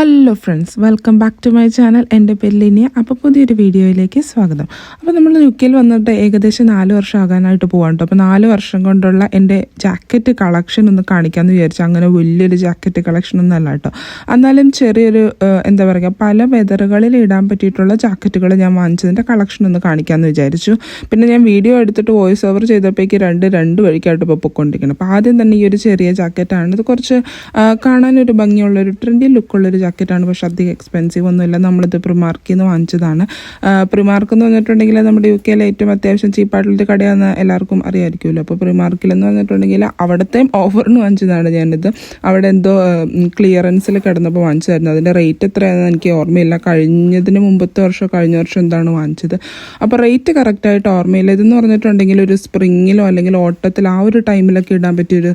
Hello friends welcome back to my channel എന്റെ പേര് ലിനിയ. അപ്പോൾ പുതിയൊരു വീഡിയോയിലേക്ക് സ്വാഗതം. അപ്പോൾ നമ്മൾ യു കെയിൽ വന്നിട്ട് ഏകദേശം നാല് വർഷം ആകാനായിട്ട് പോകാനുണ്ട് അപ്പോൾ നാല് വർഷം കൊണ്ടുള്ള എന്റെ ജാക്കറ്റ് കളക്ഷൻ ഒന്ന് കാണിക്കാമെന്ന് വിചാരിച്ചു. അങ്ങനെ വലിയൊരു ജാക്കറ്റ് കളക്ഷൻ ഒന്നും അല്ല കേട്ടോ. എന്നാലും ചെറിയൊരു എന്താ പറയുക പല വെതറുകളിൽ ഇടാൻ പറ്റിയിട്ടുള്ള ജാക്കറ്റുകൾ ഞാൻ വാങ്ങിച്ചതിന്റെ കളക്ഷൻ ഒന്ന് കാണിക്കാമെന്ന് വിചാരിച്ചു. പിന്നെ ഞാൻ വീഡിയോ എടുത്തിട്ട് വോയിസ് ഓവർ ചെയ്തപ്പോഴേക്ക് രണ്ട് രണ്ട് വഴിക്കായിട്ട് ഇപ്പോൾ പൊയ്ക്കൊണ്ടിരിക്കണം അപ്പോൾ ആദ്യം തന്നെ ഈ ഒരു ചെറിയ ജാക്കറ്റാണ് ഇത് കുറച്ച് കാണാനൊരു ഭംഗിയുള്ളൊരു ട്രെൻഡി ലുക്കുള്ളൊരു ജാക്കറ്റാണ് പക്ഷെ അധികം എക്സ്പെൻസീവ് ഒന്നുമില്ല. നമ്മളിത് പ്രിമാർക്കിൽ നിന്ന് വാങ്ങിച്ചതാണ്. പ്രിമാർക്ക് എന്ന് പറഞ്ഞിട്ടുണ്ടെങ്കിൽ നമ്മുടെ യു കെയിലെ ഏറ്റവും അത്യാവശ്യം ചീപ്പായിട്ടുള്ളൊരു കടയാണെന്ന് എല്ലാവർക്കും അറിയാമായിരിക്കുമല്ലോ അപ്പോൾ പ്രിമാർക്കിൽ എന്ന് പറഞ്ഞിട്ടുണ്ടെങ്കിൽ അവിടുത്തെയും ഓഫറിന് വാങ്ങിച്ചതാണ് ഞാനിത്. അവിടെ എന്തോ ക്ലിയറൻസിൽ കിടന്നപ്പോൾ വാങ്ങിച്ചതായിരുന്നു. അതിന്റെ റേറ്റ് എത്രയാണെന്ന് എനിക്ക് ഓർമ്മയില്ല. കഴിഞ്ഞതിന് മുമ്പത്തെ വർഷം കഴിഞ്ഞ വർഷം എന്താണ് വാങ്ങിച്ചത്. അപ്പോൾ റേറ്റ് കറക്റ്റായിട്ട് ഓർമ്മയില്ല. ഇതെന്ന് പറഞ്ഞിട്ടുണ്ടെങ്കിൽ ഒരു സ്പ്രിങ്ങിലോ അല്ലെങ്കിൽ ഓട്ടത്തിൽ ആ ഒരു ടൈമിലൊക്കെ ഇടാൻ പറ്റിയൊരു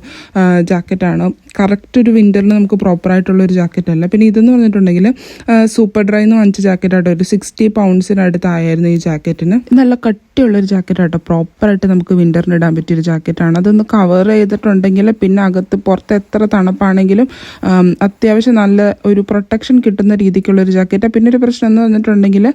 ജാക്കറ്റാണ്. കറക്റ്റ് ഒരു വിന്ററിന് നമുക്ക് പ്രോപ്പറായിട്ടുള്ള ഒരു ജാക്കറ്റ് അല്ല. പിന്നെ ഇതെന്ന് പറഞ്ഞിട്ടുണ്ടെങ്കിൽ സൂപ്പർ ഡ്രൈ എന്ന് വാങ്ങിച്ച ജാക്കറ്റായിട്ട് ഒരു സിക്സ്റ്റി പൗണ്ട്സിനടുത്തായിരുന്നു ഈ ജാക്കറ്റിന് നല്ല കട്ടിയുള്ളൊരു ജാക്കറ്റാട്ടോ പ്രോപ്പറായിട്ട് നമുക്ക് വിന്ററിന് ഇടാൻ പറ്റിയൊരു ജാക്കറ്റാണ് അതൊന്ന് കവർ ചെയ്തിട്ടുണ്ടെങ്കിൽ പിന്നെ അകത്ത് പുറത്ത് എത്ര തണുപ്പാണെങ്കിലും അത്യാവശ്യം നല്ല ഒരു പ്രൊട്ടക്ഷൻ കിട്ടുന്ന രീതിക്കുള്ള ഒരു ജാക്കറ്റ് പിന്നെ ഒരു പ്രശ്നം എന്ന് പറഞ്ഞിട്ടുണ്ടെങ്കിൽ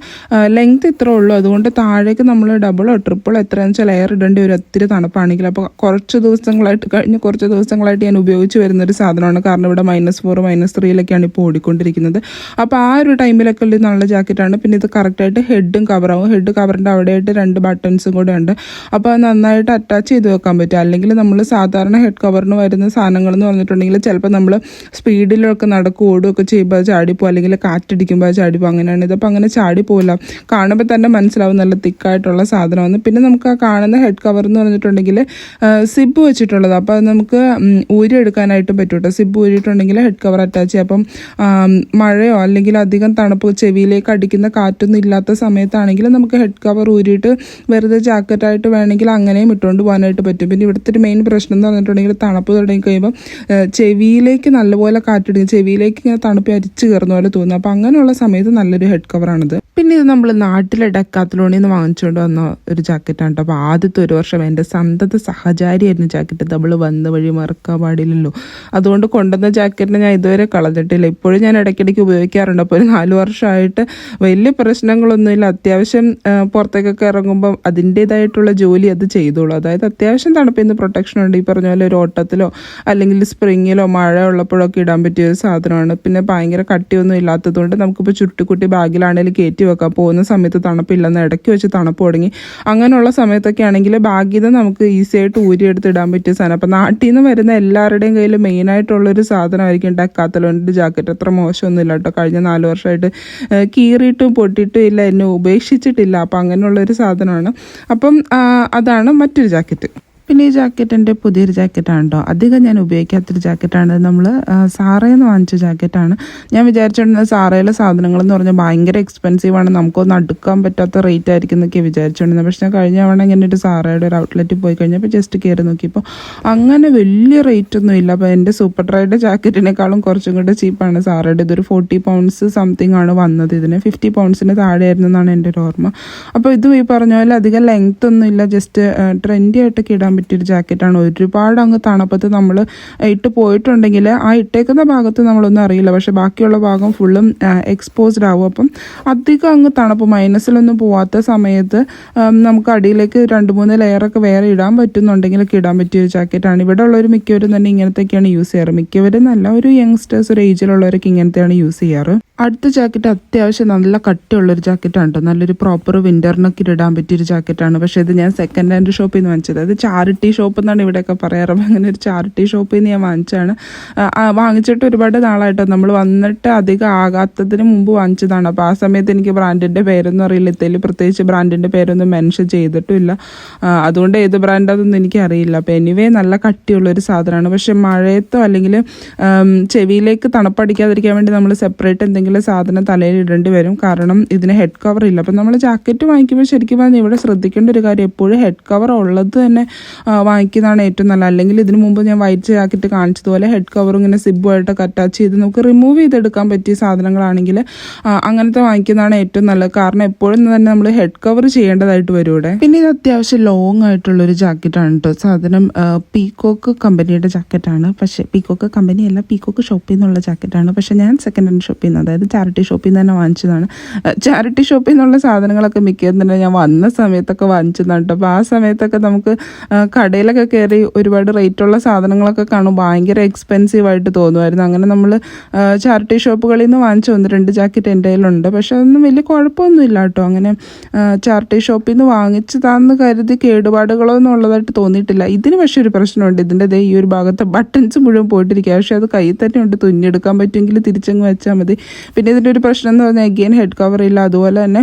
ലെങ്ത് ഇത്ര ഉള്ളൂ. അതുകൊണ്ട് താഴേക്ക് നമ്മൾ ഡബിളോ ട്രിപ്പിളോ എത്രയാണെന്ന് വെച്ചാൽ എയർ ഇടേണ്ടി ഒരു ഒത്തിരി തണുപ്പാണെങ്കിൽ അപ്പോൾ കുറച്ച് ദിവസങ്ങളായിട്ട് കഴിഞ്ഞ് കുറച്ച് ദിവസങ്ങളായിട്ട് ഞാൻ ഉപയോഗിച്ച് വരുന്ന ഒരു സാധനമാണ്. കാരണം ഇവിടെ മൈനസ് ഫോർ മൈനസ് ത്രീയിലൊക്കെയാണ് ഇപ്പോൾ ഓടിക്കൊണ്ടിരിക്കുന്നത്. അപ്പോൾ ആ ഒരു ടൈമിലൊക്കെ ഉള്ള നല്ല ജാക്കറ്റാണ് പിന്നെ ഇത് കറക്റ്റായിട്ട് ഹെഡും കവറാവും ഹെഡ് കവറിന്റെ അവിടെയായിട്ട് രണ്ട് ബട്ടൺസും കൂടെ ഉണ്ട്. അപ്പോൾ നന്നായിട്ട് അറ്റാച്ച് ചെയ്ത് വെക്കാൻ പറ്റും. അല്ലെങ്കിൽ നമ്മൾ സാധാരണ ഹെഡ് കവറിന് വരുന്ന സാധനങ്ങൾ എന്ന് പറഞ്ഞിട്ടുണ്ടെങ്കിൽ ചിലപ്പോൾ നമ്മൾ സ്പീഡിലൊക്കെ നടക്കും ഓടുകയൊക്കെ ചെയ്യുമ്പോൾ ചാടിപ്പോൾ ചാടിപ്പോ അല്ലെങ്കിൽ കാറ്റടിക്കുമ്പോൾ ചാടിപ്പോൾ ചാടിപ്പോ അങ്ങനെയാണ്. ഇതിപ്പോൾ അങ്ങനെ ചാടിപ്പോവില്ല കാണുമ്പോൾ തന്നെ മനസ്സിലാവും നല്ല തിക്കായിട്ടുള്ള സാധനമാണ്. പിന്നെ നമുക്ക് ആ കാണുന്ന ഹെഡ് കവർ എന്ന് പറഞ്ഞിട്ടുണ്ടെങ്കിൽ സിബ് വെച്ചിട്ടുള്ളത്. അപ്പോൾ അത് നമുക്ക് ഊരി ഊരിയെടുക്കാനായിട്ട് പറ്റും കേട്ടോ സിബ് ഊരിയിട്ടുണ്ടെങ്കിൽ ഹെഡ് കവർ അറ്റാച്ച് ചെയ്യാം. അപ്പം മഴയോ അല്ലെങ്കിൽ അധികം തണുപ്പ് ചെവിയിലേക്ക് അടിക്കുന്ന കാറ്റൊന്നും ഇല്ലാത്ത സമയത്താണെങ്കിൽ നമുക്ക് ഹെഡ് കവർ ഊരിയിട്ട് വെറുതെ ജാക്കറ്റായിട്ട് വേണമെങ്കിൽ അങ്ങനെയും ഇട്ടുകൊണ്ട് പോകാനായിട്ട് പറ്റും. പിന്നെ ഇവിടുത്തെ ഒരു മെയിൻ പ്രശ്നം എന്ന് പറഞ്ഞിട്ടുണ്ടെങ്കിൽ തണുപ്പ് തുടങ്ങി കഴിയുമ്പോൾ ചെവിയിലേക്ക് നല്ലപോലെ കാറ്റിടുക ചെവിയിലേക്ക് ഇങ്ങനെ തണുപ്പ് അരിച്ചു കയറുന്ന പോലെ തോന്നും. അപ്പം അങ്ങനെയുള്ള സമയത്ത് നല്ലൊരു ഹെഡ് കവറാണിത് പിന്നെ ഇത് നമ്മൾ നാട്ടിലെ ഡക്കാത്തലോണിൽ നിന്ന് വാങ്ങിച്ചുകൊണ്ട് വന്ന ഒരു ജാക്കറ്റാണ് കേട്ടോ അപ്പോൾ ആദ്യത്തെ ഒരു വർഷം എന്റെ സന്തത സഹചാരിയായിരുന്നു ജാക്കറ്റ് നമ്മൾ വന്ന വഴി മറക്കാൻ പാടില്ലല്ലോ. അതുകൊണ്ട് കൊണ്ടുവന്ന ജാക്കറ്റിനെ ഞാൻ ഇതുവരെ കളഞ്ഞിട്ടില്ല. ഇപ്പോഴും ഞാൻ ഇടയ്ക്കിടയ്ക്ക് ഉപയോഗിക്കാറുണ്ട്. അപ്പോൾ ഒരു നാല് വർഷമായിട്ട് വലിയ പ്രശ്നങ്ങളൊന്നുമില്ല. അത്യാവശ്യം പുറത്തേക്കൊക്കെ ഇറങ്ങുമ്പോൾ അതിന്റേതായിട്ടുള്ള ജോലി അത് ചെയ്തോളൂ. അതായത് അത്യാവശ്യം തണുപ്പിൽ നിന്ന് പ്രൊട്ടക്ഷൻ ഉണ്ട്. ഈ പറഞ്ഞ പോലെ ഒരു ഓട്ടത്തിലോ അല്ലെങ്കിൽ സ്പ്രിങ്ങിലോ മഴ ഉള്ളപ്പോഴൊക്കെ ഇടാൻ പറ്റിയ ഒരു സാധനമാണ്. പിന്നെ ഭയങ്കര കട്ടിയൊന്നും ഇല്ലാത്തതുകൊണ്ട് നമുക്കിപ്പോൾ ചുട്ടിക്കുട്ടി ബാഗിലാണെങ്കിലും കയറ്റി വെക്കാം. പോകുന്ന സമയത്ത് തണുപ്പില്ലെന്ന് ഇടയ്ക്ക് വെച്ച് തണുപ്പ് തുടങ്ങി. അങ്ങനെയുള്ള സമയത്തൊക്കെ ആണെങ്കിൽ ബാഗിൽ നിന്ന് നമുക്ക് ഈസി ആയിട്ട് ഊരിയെടുത്ത് ഇടാൻ പറ്റിയ സാധനം. അപ്പം നാട്ടിൽ നിന്ന് വരുന്ന എല്ലാവരുടെയും കയ്യിൽ മെയിനായിട്ടുള്ളൊരു സാധനമായിരിക്കും ഡക്കാത്തലോണിന്റെ ജാക്കറ്റ്. അത്ര മോശമൊന്നുമില്ല കേട്ടോ കഴിഞ്ഞ നാല് വർഷമായിട്ട് കീറിയിട്ടും പൊട്ടിയിട്ടും ഇല്ല എന്നെ ഉപേക്ഷിച്ചിട്ടില്ല. അപ്പം അങ്ങനെയുള്ളൊരു സാധനമാണ്. അപ്പം അതാണ് മറ്റൊരു ജാക്കറ്റ്. പിന്നെ ഈ ജാക്കറ്റ് എന്റെ പുതിയൊരു ജാക്കറ്റാണ് കേട്ടോ അധികം ഞാൻ ഉപയോഗിക്കാത്തൊരു ജാക്കറ്റാണ്. നമ്മൾ സാറയിൽ നിന്ന് വാങ്ങിച്ച ജാക്കറ്റാണ്. ഞാൻ വിചാരിച്ചുകൊണ്ടിരുന്നത് സാറയിലെ സാധനങ്ങൾ എന്ന് പറഞ്ഞാൽ ഭയങ്കര എക്സ്പെൻസീവ് ആണ്. നമുക്കൊന്നും അടുക്കാൻ പറ്റാത്ത റേറ്റ് ആയിരിക്കും എന്നൊക്കെ വിചാരിച്ചുകൊണ്ടിരുന്നത് പക്ഷെ ഞാൻ കഴിഞ്ഞ തവണ ഇങ്ങനെ ഒരു സാറയുടെ ഒരു ഔട്ട്ലെറ്റിൽ പോയി കഴിഞ്ഞപ്പോൾ ജസ്റ്റ് കയറി നോക്കിയപ്പോൾ അങ്ങനെ വലിയ റേറ്റ് ഒന്നും ഇല്ല. അപ്പോൾ എന്റെ സൂപ്പർ ഡ്രൈയുടെ ജാക്കറ്റിനേക്കാളും കുറച്ചും കൂടെ ചീപ്പാണ് സാറയുടെ ഇതൊരു ഫോർട്ടി പൗണ്ട്സ് സംതിങ് ആണ് വന്നത്. ഇതിന് ഫിഫ്റ്റി പൗണ്ട്സിന് താഴെയായിരുന്നു എന്നാണ് എന്റെ ഒരു ഓർമ്മ. അപ്പോൾ ഇതും ഈ പറഞ്ഞ പോലെ അധികം ലെങ്ത് ഒന്നും ഇല്ല. ജസ്റ്റ് ട്രെൻഡി ആയിട്ടൊക്കെ ഇടാൻ പറ്റിയൊരു ജാക്കറ്റാണ് ഒരുപാട് അങ്ങ് തണുപ്പത്ത് നമ്മൾ ഇട്ട് പോയിട്ടുണ്ടെങ്കിൽ ആ ഇട്ടേക്കുന്ന ഭാഗത്ത് നമ്മളൊന്നും അറിയില്ല. പക്ഷെ ബാക്കിയുള്ള ഭാഗം ഫുള്ളും എക്സ്പോസ്ഡ് ആവും. അപ്പം അധികം അങ്ങ് തണുപ്പ് മൈനസിലൊന്നും പോവാത്ത സമയത്ത് നമുക്ക് അടിയിലേക്ക് രണ്ട് മൂന്ന് ലെയറൊക്കെ വേറെ ഇടാൻ പറ്റുന്നുണ്ടെങ്കിലൊക്കെ ഇടാൻ പറ്റിയ ഒരു ജാക്കറ്റാണ് ഇവിടെ ഉള്ളവർ മിക്കവരും തന്നെ ഇങ്ങനത്തെയൊക്കെയാണ് യൂസ് ചെയ്യാറ്. മിക്കവരും നല്ല ഒരു യങ്സ്റ്റേഴ്സ് ഒരു ഏജിലുള്ളവരൊക്കെ ഇങ്ങനത്തെയാണ് യൂസ് ചെയ്യാറ്. അടുത്ത ജാക്കറ്റ് അത്യാവശ്യം നല്ല കട്ടിയുള്ളൊരു ജാക്കറ്റാണ് കേട്ടോ നല്ലൊരു പ്രോപ്പർ വിന്ററിനൊക്കെ ഇടാൻ പറ്റിയൊരു ജാക്കറ്റാണ്. പക്ഷേ ഇത് ഞാൻ സെക്കൻഡ് ഹാൻഡ് ഷോപ്പിൽ നിന്ന് വാങ്ങിച്ചത്. അത് ചാരിറ്റി ഷോപ്പ് എന്നാണ് ഇവിടെയൊക്കെ പറയാറ്. അപ്പം അങ്ങനെ ഒരു ചാരിറ്റി ഷോപ്പിൽ നിന്ന് ഞാൻ വാങ്ങിച്ചാണ് വാങ്ങിച്ചിട്ട് ഒരുപാട് നാളായിട്ടോ. നമ്മൾ വന്നിട്ട് അധികം ആകാത്തതിന് മുമ്പ് വാങ്ങിച്ചതാണ്. അപ്പോൾ ആ സമയത്ത് എനിക്ക് ബ്രാൻഡിന്റെ പേരൊന്നും അറിയില്ല. ഇതിൽ പ്രത്യേകിച്ച് ബ്രാൻഡിന്റെ പേരൊന്നും മെൻഷൻ ചെയ്തിട്ടില്ല. അതുകൊണ്ട് ഏത് ബ്രാൻഡാണെന്നൊന്നും എനിക്ക് അറിയില്ല അപ്പോൾ എനിവേ നല്ല കട്ടിയുള്ളൊരു സാധനമാണ്. പക്ഷേ മഴയത്തോ അല്ലെങ്കിൽ ചെവിയിലേക്ക് തണുപ്പടിക്കാതിരിക്കാൻ വേണ്ടി നമ്മൾ സെപ്പറേറ്റ് എന്തെങ്കിലും എന്തെങ്കിലും സാധനം തലയിൽ ഇടേണ്ടി വരും. കാരണം ഇതിന് ഹെഡ് കവർ ഇല്ല. അപ്പം നമ്മൾ ജാക്കറ്റ് വാങ്ങിക്കുമ്പോൾ ശരിക്കും പറഞ്ഞാൽ ഇവിടെ ശ്രദ്ധിക്കേണ്ട ഒരു കാര്യം എപ്പോഴും ഹെഡ് കവർ ഉള്ളത് തന്നെ വാങ്ങിക്കുന്നതാണ് ഏറ്റവും നല്ലത്. അല്ലെങ്കിൽ ഇതിന് മുമ്പ് ഞാൻ വൈറ്റ് ജാക്കറ്റ് കാണിച്ചതുപോലെ ഹെഡ് കവർ ഇങ്ങനെ സിബുമായിട്ടൊക്കെ അറ്റാച്ച് ചെയ്ത് നമുക്ക് റിമൂവ് ചെയ്തെടുക്കാൻ പറ്റിയ സാധനങ്ങളാണെങ്കിൽ അങ്ങനത്തെ വാങ്ങിക്കുന്നതാണ് ഏറ്റവും നല്ലത്. കാരണം എപ്പോഴും തന്നെ നമ്മൾ ഹെഡ് കവർ ചെയ്യേണ്ടതായിട്ട് വരും ഇവിടെ. പിന്നെ ഇത് അത്യാവശ്യം ലോങ് ആയിട്ടുള്ളൊരു ജാക്കറ്റാണ് കേട്ടോ സാധനം പീകോക്ക് പീക്കോക്ക് കമ്പനിയുടെ ജാക്കറ്റാണ് പക്ഷേ പീക്കോക്ക് കമ്പനിയല്ല പീകോക്ക് പീക്കോക്ക് ഷോപ്പിൽ നിന്നുള്ള ജാക്കറ്റാണ് പക്ഷേ ഞാൻ സെക്കൻഡ് ഹാൻഡ് ഷോപ്പിൽ നിന്ന് അതായത് ചാരിറ്റി ഷോപ്പിൽ നിന്ന് തന്നെ വാങ്ങിച്ചതാണ്. ചാരിറ്റി ഷോപ്പിൽ നിന്നുള്ള സാധനങ്ങളൊക്കെ മിക്കതും തന്നെ ഞാൻ വന്ന സമയത്തൊക്കെ വാങ്ങിച്ചതാണ് കേട്ടോ അപ്പോൾ ആ സമയത്തൊക്കെ നമുക്ക് കടയിലൊക്കെ കയറി ഒരുപാട് റേറ്റുള്ള സാധനങ്ങളൊക്കെ കാണും. ഭയങ്കര എക്സ്പെൻസീവ് ആയിട്ട് തോന്നുമായിരുന്നു. അങ്ങനെ നമ്മൾ ചാരിറ്റി ഷോപ്പുകളിൽ നിന്ന് വാങ്ങിച്ചു. ഒന്ന് രണ്ട് ജാക്കറ്റ് എന്റെ കയ്യിലുണ്ട്. പക്ഷെ അതൊന്നും വലിയ കുഴപ്പമൊന്നുമില്ല കേട്ടോ അങ്ങനെ ചാരിറ്റി ഷോപ്പിൽ നിന്ന് വാങ്ങിച്ചതാന്ന് കരുതി കേടുപാടുകളോ എന്നുള്ളതായിട്ട് തോന്നിയിട്ടില്ല. ഇതിന് പക്ഷേ ഒരു പ്രശ്നമുണ്ട്. ഇതിന്റെ ദേ ഈ ഒരു ഭാഗത്തെ ബട്ടൺസ് മുഴുവൻ പോയിട്ടിരിക്കുക പക്ഷേ അത് കയ്യിൽ തന്നെ ഉണ്ട്. തുന്നിയെടുക്കാൻ പറ്റുമെങ്കിൽ തിരിച്ചങ്ങ് വെച്ചാൽ മതി. പിന്നെ ഇതിന്റെ ഒരു പ്രശ്നം എന്ന് പറഞ്ഞാൽ എഗെയിൻ ഹെഡ് കവർ ഇല്ല. അതുപോലെ തന്നെ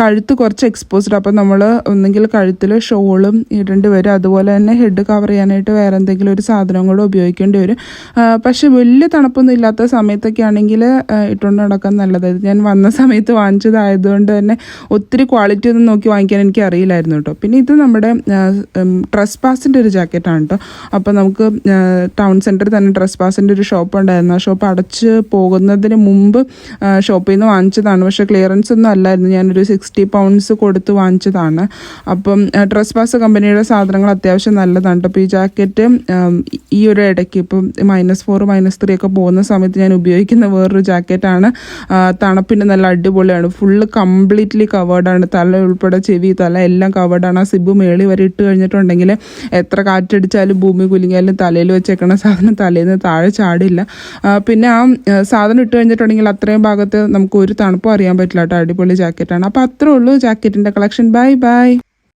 കഴുത്ത് കുറച്ച് എക്സ്പോസ്ഡ് അപ്പോൾ നമ്മൾ ഒന്നെങ്കിൽ കഴുത്തിൽ ഷോളും ഇടേണ്ടി വരും. അതുപോലെ തന്നെ ഹെഡ് കവർ ചെയ്യാനായിട്ട് വേറെ എന്തെങ്കിലും ഒരു സാധനം കൂടെ ഉപയോഗിക്കേണ്ടി വരും. പക്ഷേ വലിയ തണുപ്പൊന്നും ഇല്ലാത്ത സമയത്തൊക്കെ ആണെങ്കിൽ ഇട്ടുകൊണ്ട് നടക്കാൻ നല്ലതായിരുന്നു ഞാൻ വന്ന സമയത്ത് വാങ്ങിച്ചതായതുകൊണ്ട് തന്നെ ഒത്തിരി ക്വാളിറ്റി ഒന്നും നോക്കി വാങ്ങിക്കാൻ എനിക്ക് അറിയില്ലായിരുന്നു കേട്ടോ. പിന്നെ ഇത് നമ്മുടെ ഡ്രസ് പാസിന്റെ ഒരു ജാക്കറ്റാണ് കേട്ടോ. അപ്പോൾ നമുക്ക് ടൗൺ സെന്ററിൽ തന്നെ ഡ്രസ് പാസിന്റെ ഒരു ഷോപ്പ് ഉണ്ടായിരുന്നു. ആ ഷോപ്പ് അടച്ച് പോകുന്നതിന് മുമ്പ് ഷോപ്പിൽ നിന്ന് വാങ്ങിച്ചതാണ്. പക്ഷേ ക്ലിയറൻസ് ഒന്നും അല്ലായിരുന്നു. ഞാനൊരു സിക്സ്റ്റി പൗണ്ട്സ് കൊടുത്ത് വാങ്ങിച്ചതാണ്. അപ്പം ഡ്രസ് പാസ് കമ്പനിയുടെ സാധനങ്ങൾ അത്യാവശ്യം നല്ലതാണ് അപ്പോൾ ഈ ജാക്കറ്റ് ഈ ഒരു ഇടയ്ക്ക് ഇപ്പം മൈനസ് ഫോർ മൈനസ് ത്രീ ഒക്കെ പോകുന്ന സമയത്ത് ഞാൻ ഉപയോഗിക്കുന്ന വേറൊരു ജാക്കറ്റാണ്. തണുപ്പിന് നല്ല അടിപൊളിയാണ്. ഫുള്ള് കംപ്ലീറ്റ്ലി കവേർഡാണ് തല ഉൾപ്പെടെ ചെവി തല എല്ലാം കവേർഡാണ് ആ സിബ് മേളി വരെ ഇട്ട് കഴിഞ്ഞിട്ടുണ്ടെങ്കിൽ എത്ര കാറ്റടിച്ചാലും ഭൂമി കുലുങ്ങിയാലും തലയിൽ വെച്ചേക്കണ സാധനം തലയിൽ നിന്ന് താഴെ ചാടില്ല. പിന്നെ ആ, സാധനം ഇട്ട് കഴിഞ്ഞിട്ടുണ്ടെങ്കിൽ അത്രയും ഭാഗത്ത് നമുക്ക് ഒരു തണുപ്പും അറിയാൻ പറ്റില്ല കേട്ടോ. അടിപൊളി ജാക്കറ്റാണ്. അപ്പോൾ അത്രേ ഉള്ളൂ ജാക്കറ്റിന്റെ കളക്ഷൻ. Bye bye.